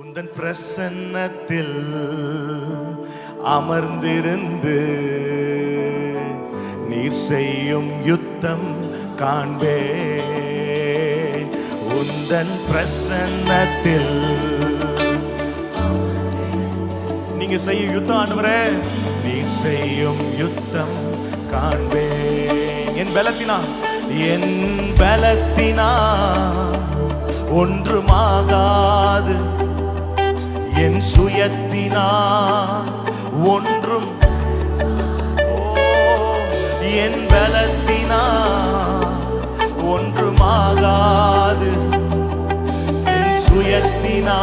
உந்தன் பிரசன்னத்தில் அமர்ந்திருந்து நீர் செய்யும் யுத்தம் காண்பே உந்தன் பிரசன்னத்தில் நீங்க செய்ய யுத்தம் ஆண்டவரே நீ செய்யும் யுத்தம் காண்பே என் பலத்தினா என் பலத்தினா ஒன்றுமாகாது. என் சுயத்தினா ஒன்றும் என் பலத்தினால் ஒன்றுமாகாது. என் சுயத்தினா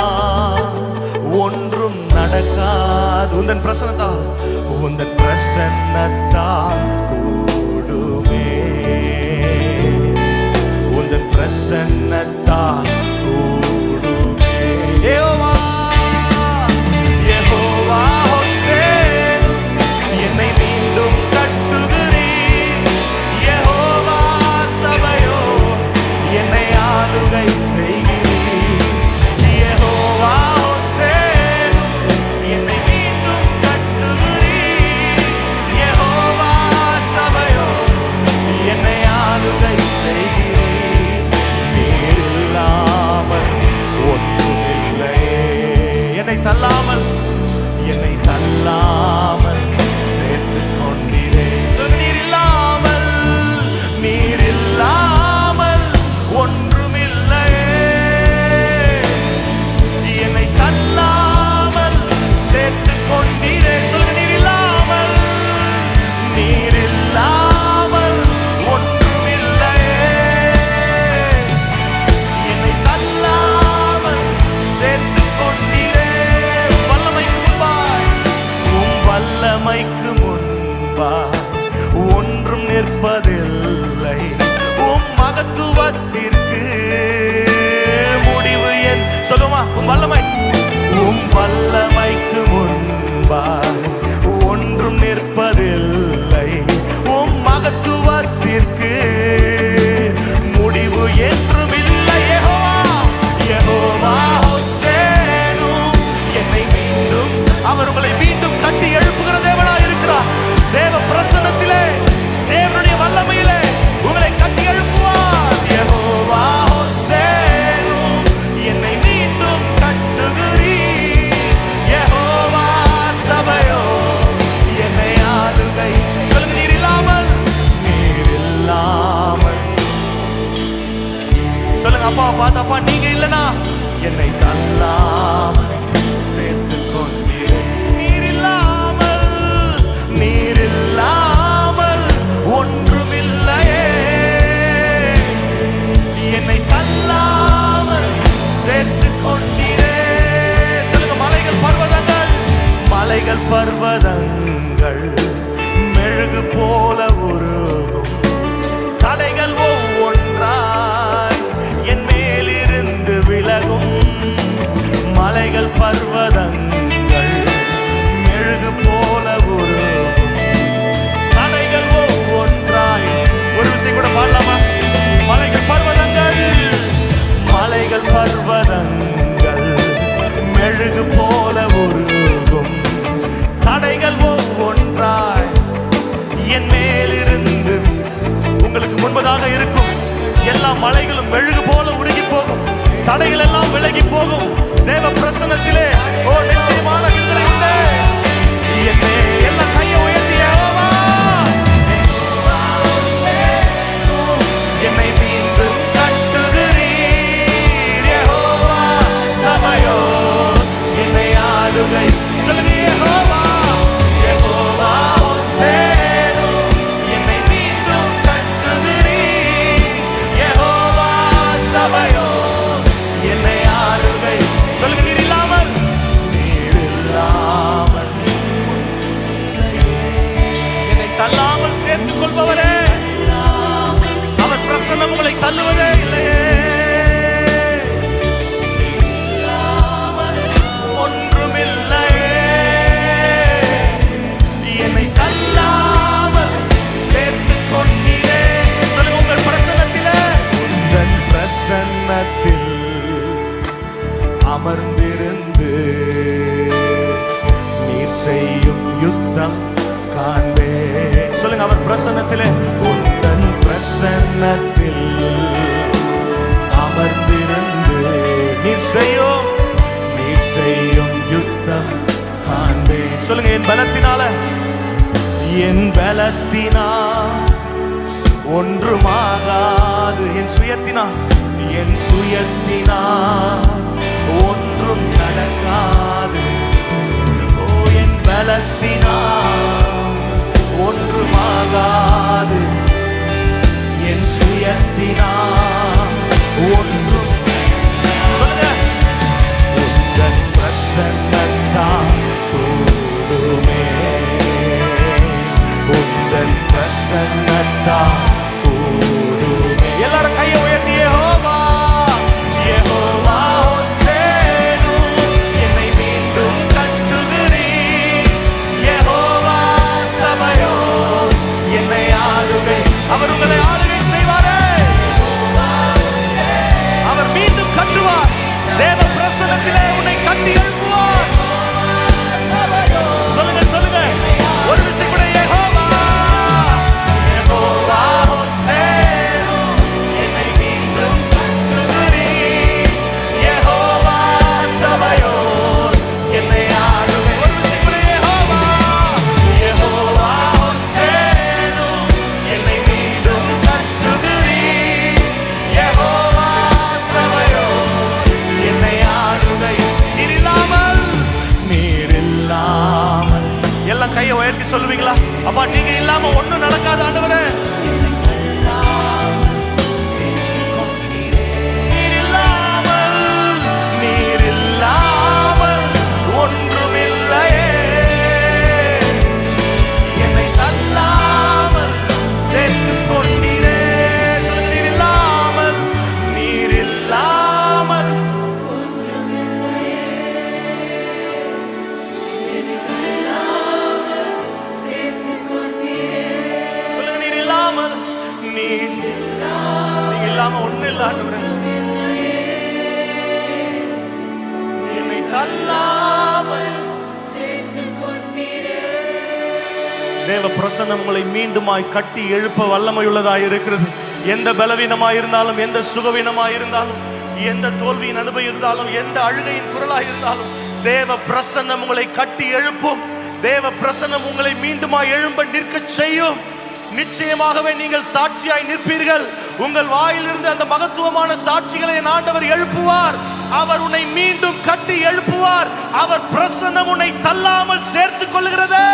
ஒன்றும் நடக்காது. உந்தன் பிரசனத்தால் உந்தன் பிரசன்னத்தால் கூடுமே. உந்தன் பிரசன்னத்தால் கூ பர்வதங்கள் மெழுகு போல உருகும். தலைகள் ஒவ்வொன்றாய் என் மேலிருந்து விலகும். மலைகள் பர்வதங்கள் தள்ளாமல் சேர்த்துக் கொள்பவரே. அவர் பிரசன்னம் உங்களை தள்ளுவதே இல்லையே. அவர் உந்தன் பிரசன்னத்தில் அமர்ந்திருந்து நீர் செய்யும் நீர் செய்யும் யுத்தம் காண்பேன். சொல்லுங்க என் பலத்தினால என் பலத்தினா ஒன்றுமாகாது. என் சுயத்தினா என் சுயத்தினா ஒன்றும் நடக்காது. ஓ என் பலத்தினா ஒன்று பிரசன்னத்தால் கூடுமே நீர். நீங்க இல்லாம ஒண்ணு இல்ல ஆண்டவரே. என்னை தள்ளாமல் தேவ பிரசன்னம் உங்களை மீண்டுமாய் கட்டி எழுப்ப வல்லமையுள்ளதாய் இருக்கிறது. எந்த பலவீனமாய் இருந்தாலும் எந்த சுகவீனமாய் இருந்தாலும் எந்த தோல்வியின் அனுபவம் இருந்தாலும் எந்த அழுகையின் குரலாய் இருந்தாலும் தேவ பிரசன்னம் உங்களை கட்டி எழுப்பும். தேவ பிரசன்னம் உங்களை மீண்டுமாய் எழும்ப நிற்க செய்யும். நிச்சயமாகவே நீங்கள் சாட்சியாய் நிற்பீர்கள். உங்கள் வாயிலிருந்து அந்த மகத்துவமான சாட்சிகளை ஆண்டவர் எழுப்புவார். அவர் உன்னை மீண்டும் கட்டி எழுப்புவார். அவர் பிரசன்னம் உன்னை தள்ளாமல் சேர்த்துக் கொள்கிறதே